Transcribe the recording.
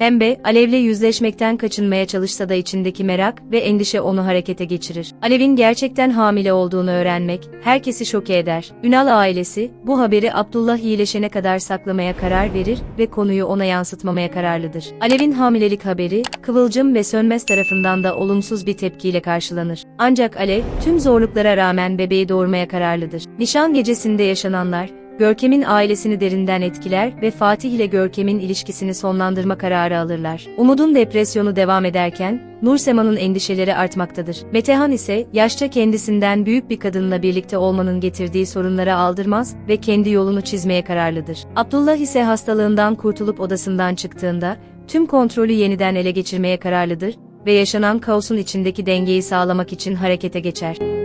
Pembe, Alev'le yüzleşmekten kaçınmaya çalışsa da içindeki merak ve endişe onu harekete geçirir. Alev'in gerçekten hamile olduğunu öğrenmek, herkesi şoke eder. Ünal ailesi, bu haberi Abdullah iyileşene kadar saklamaya karar verir ve konuyu ona yansıtmamaya kararlıdır. Alev'in hamilelik haberi, Kıvılcım ve Sönmez tarafından da olumsuz bir tepkiyle karşılanır. Ancak Alev, tüm zorluklara rağmen bebeği doğurmaya kararlıdır. Nişan gecesinde yaşananlar, Görkem'in ailesini derinden etkiler ve Fatih ile Görkem'in ilişkisini sonlandırma kararı alırlar. Umut'un depresyonu devam ederken, Nursema'nın endişeleri artmaktadır. Metehan ise, yaşça kendisinden büyük bir kadınla birlikte olmanın getirdiği sorunlara aldırmaz ve kendi yolunu çizmeye kararlıdır. Abdullah ise hastalığından kurtulup odasından çıktığında, tüm kontrolü yeniden ele geçirmeye kararlıdır ve yaşanan kaosun içindeki dengeyi sağlamak için harekete geçer.